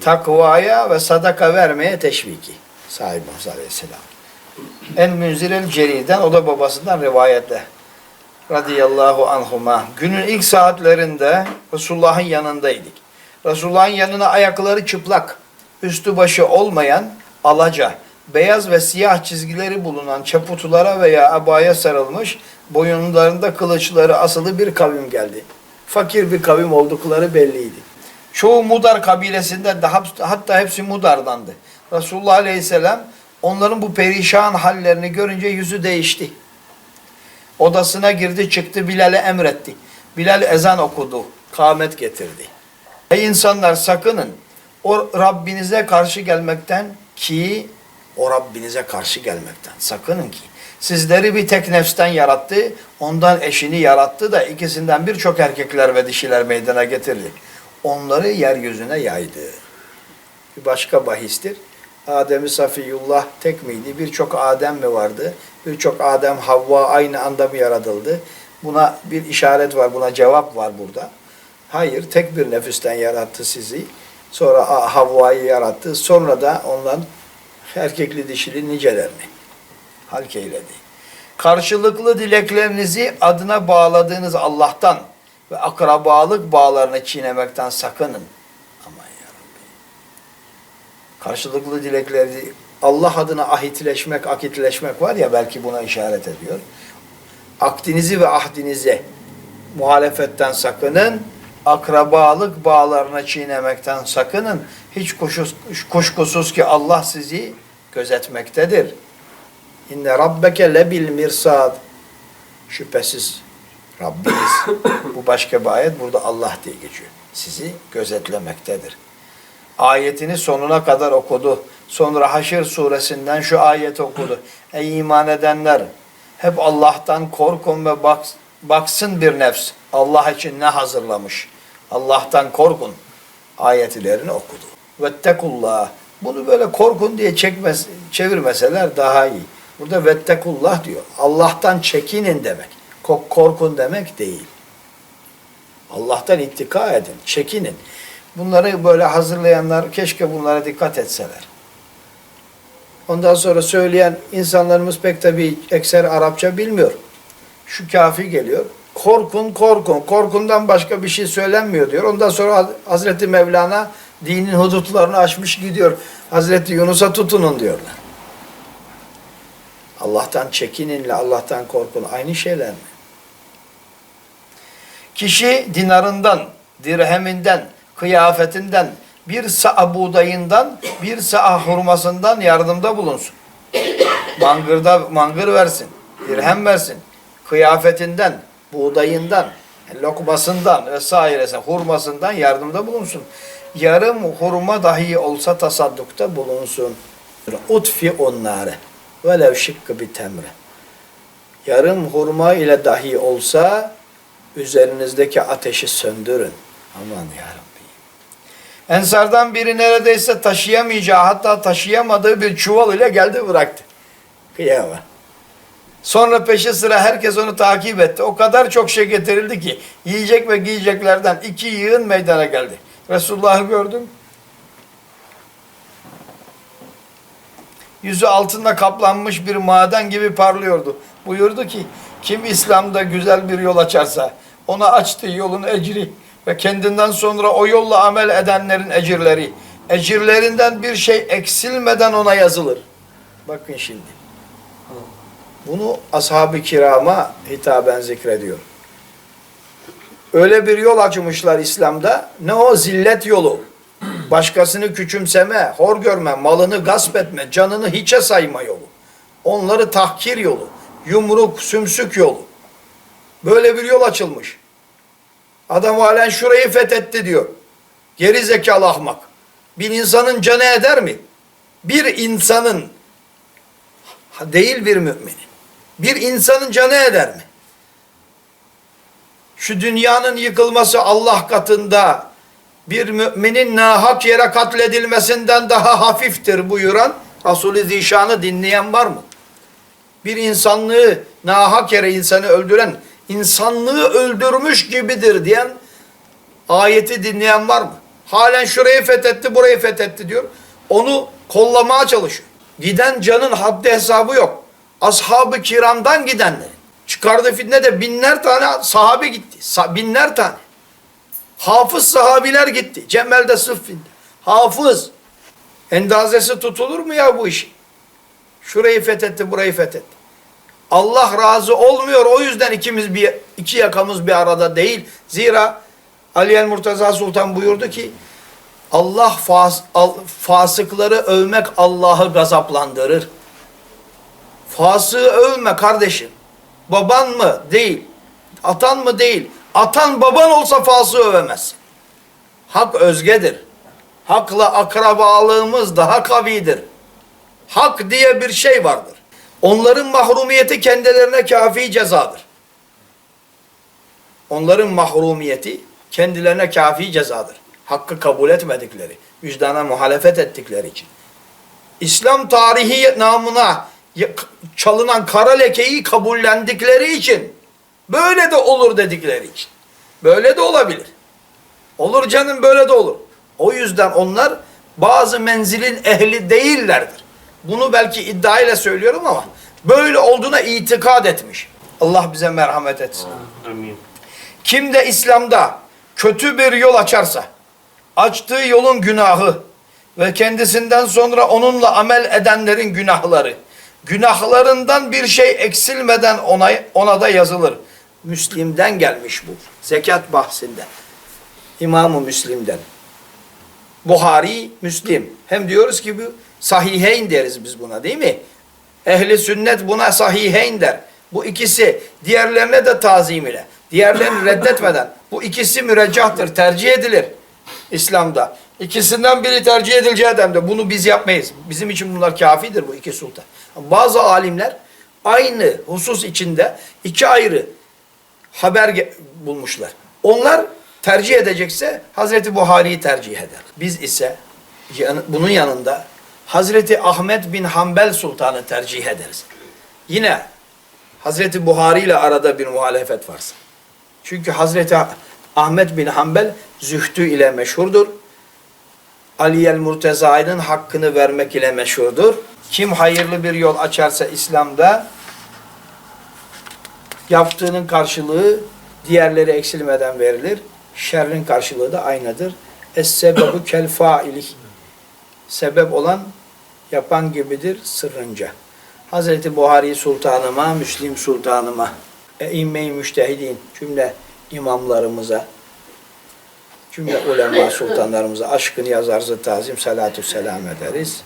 takvaya ve sadaka vermeye teşviki. Sahibi Musa Aleyhisselam. En münzirel ceriden o da babasından rivayetle. Radıyallahu anhuma. Günün ilk saatlerinde Resulullah'ın yanındaydık. Resulullah'ın yanına ayakları çıplak, üstü başı olmayan alaca, beyaz ve siyah çizgileri bulunan çaputulara veya abaya sarılmış, boyunlarında kılıçları asılı bir kavim geldi. Fakir bir kavim oldukları belliydi. Çoğu Mudar kabilesinden de hatta hepsi Mudar'dandı. Resulullah Aleyhisselam onların bu perişan hallerini görünce yüzü değişti. Odasına girdi çıktı Bilal'e emretti. Bilal ezan okudu. Kâmet getirdi. Ey insanlar sakının o Rabbinize karşı gelmekten ki o Rabbinize karşı gelmekten sakının ki sizleri bir tek nefsten yarattı. Ondan eşini yarattı da ikisinden birçok erkekler ve dişiler meydana getirdi. Onları yeryüzüne yaydı. Bir başka bahistir. Adem-i Safiyullah tek miydi? Birçok Adem mi vardı? Birçok Adem Havva aynı anda mı yaratıldı? Buna bir işaret var, buna cevap var burada. Hayır, tek bir nefisten yarattı sizi. Sonra Havva'yı yarattı. Sonra da ondan erkekli dişili nicelerini halk eyledi. Karşılıklı dileklerinizi adına bağladığınız Allah'tan ve akrabalık bağlarını çiğnemekten sakının. Aman ya karşılıklı dilekleri Allah adına ahitleşmek, akitleşmek var ya belki buna işaret ediyor. Akdinizi ve ahdinize muhalefetten sakının. Akrabalık bağlarına çiğnemekten sakının. Hiç kuşkusuz ki Allah sizi gözetmektedir. İnne rabbeke lebil mirsad. Şüphesiz Rabbiniz. Bu başka bir ayet. Burada Allah diye geçiyor. Sizi gözetlemektedir ayetini sonuna kadar okudu. Sonra Haşr suresinden şu ayeti okudu. Ey iman edenler hep Allah'tan korkun ve bak, baksın bir nefs. Allah için ne hazırlamış. Allah'tan korkun ayetlerini okudu. Vettekullah. Bunu böyle korkun diye çekmez, çevirmeseler daha iyi. Burada vettekullah diyor. Allah'tan çekinin demek. Ko- Korkun demek değil. Allah'tan ittika edin, çekinin. Bunları böyle hazırlayanlar keşke bunlara dikkat etseler. Ondan sonra söyleyen insanlarımız pek tabii ekser Arapça bilmiyor. Şu kafi geliyor. Korkun korkun. Korkundan başka bir şey söylenmiyor diyor. Ondan sonra Hazreti Mevlana dinin hudutlarını aşmış gidiyor. Hazreti Yunus'a tutunun diyorlar. Allah'tan çekininle Allah'tan korkun aynı şeyler mi? Kişi dinarından, dirheminden, kıyafetinden, bir sa'a buğdayından, bir sa'a hurmasından yardımda bulunsun. Mangırda mangır versin, dirhem versin. Kıyafetinden, buğdayından, lokmasından vesairesi, hurmasından yardımda bulunsun. Yarım hurma dahi olsa tasaddukta bulunsun. Utfi onları. Velev şıkkı bir temre. Yarım hurma ile dahi olsa üzerinizdeki ateşi söndürün. Aman ya Rabbi. Ensardan biri neredeyse taşıyamayacağı hatta taşıyamadığı bir çuval ile geldi bıraktı. Kıyama. Sonra peşi sıra herkes onu takip etti. O kadar çok şey getirildi ki yiyecek ve giyeceklerden iki yığın meydana geldi. Resulullah'ı gördüm. Yüzü altında kaplanmış bir maden gibi parlıyordu. Buyurdu ki kim İslam'da güzel bir yol açarsa ona açtığı yolun ecri ve kendinden sonra o yolla amel edenlerin ecirleri. Ecirlerinden bir şey eksilmeden ona yazılır. Bakın şimdi. Bunu ashab-ı kirama hitaben zikrediyor. Öyle bir yol açmışlar İslam'da. Ne o zillet yolu. Başkasını küçümseme, hor görme, malını gasp etme, canını hiçe sayma yolu. Onları tahkir yolu, yumruk, sümsük yolu. Böyle bir yol açılmış. Adam halen şurayı fethetti diyor. Geri zekalı ahmak. Bir insanın canı eder mi? Bir insanın değil bir müminin. Bir insanın canı eder mi? Şu dünyanın yıkılması Allah katında bir müminin nahak yere katledilmesinden daha hafiftir buyuran Resul-i Zişan'ı dinleyen var mı? Bir insanlığı nahak yere insanı öldüren insanlığı öldürmüş gibidir diyen ayeti dinleyen var mı? Halen şurayı fethetti, burayı fethetti diyor. Onu kollamaya çalışıyor. Giden canın haddi hesabı yok. Ashab-ı kiramdan gidenlerin. Çıkardığı fitnede binler tane sahabe gitti. Binler tane. Hafız sahabiler gitti. Cemel'de Sıffin'de. Hafız. Endazesi tutulur mu ya bu işin? Şurayı fethetti, burayı fethetti. Allah razı olmuyor. O yüzden ikimiz bir iki yakamız bir arada değil. Zira Ali el Murtaza Sultan buyurdu ki Allah fas, al- fasıkları övmek Allah'ı gazaplandırır. Fasığı övme kardeşim. Baban mı? Değil. Atan mı? Değil. Atan baban olsa fasığı övemezsin. Hak özgedir. Hakla akrabalığımız daha kavidir. Hak diye bir şey vardır. Onların mahrumiyeti kendilerine kafi cezadır. Onların mahrumiyeti kendilerine kafi cezadır. Hakkı kabul etmedikleri, vicdana muhalefet ettikleri için. İslam tarihi namına çalınan kara lekeyi kabullendikleri için, böyle de olur dedikleri için. Böyle de olabilir. Olur canım böyle de olur. O yüzden onlar bazı menzilin ehli değillerdir. Bunu belki iddia ile söylüyorum ama böyle olduğuna itikad etmiş. Allah bize merhamet etsin. Amin. Kim de İslam'da kötü bir yol açarsa, açtığı yolun günahı ve kendisinden sonra onunla amel edenlerin günahları, günahlarından bir şey eksilmeden ona, ona da yazılır. Müslim'den gelmiş bu. Zekat bahsinde. İmam-ı Müslim'den. Buhari, Müslim. Hem diyoruz ki bu sahiheyn deriz biz buna değil mi? Ehli sünnet buna sahiheyn der. Bu ikisi diğerlerine de tazim ile. Diğerlerini reddetmeden. Bu ikisi müreccahtır, tercih edilir İslam'da. İkisinden biri tercih edileceği demde. Bunu biz yapmayız. Bizim için bunlar kafidir bu iki sultan. Bazı alimler aynı husus içinde iki ayrı haber bulmuşlar. Onlar tercih edecekse Hazreti Buhari'yi tercih eder. Biz ise bunun yanında Hazreti Ahmet bin Hanbel Sultan'ı tercih ederiz. Yine Hazreti Buhari ile arada bir muhalefet varsa. Çünkü Hazreti Ahmet bin Hanbel zühdü ile meşhurdur. Ali el Murteza'nın hakkını vermek ile meşhurdur. Kim hayırlı bir yol açarsa İslam'da yaptığının karşılığı diğerleri eksilmeden verilir. Şerrin karşılığı da aynıdır. Es-sebebu kel faili. Sebep olan yapan gibidir sırrınca. Hazreti Buhari Sultanıma, Müslim Sultanıma, e'imme-i müştehidin cümle imamlarımıza, cümle ulema sultanlarımıza aşkını yazarzı tazim, salatü selam ederiz.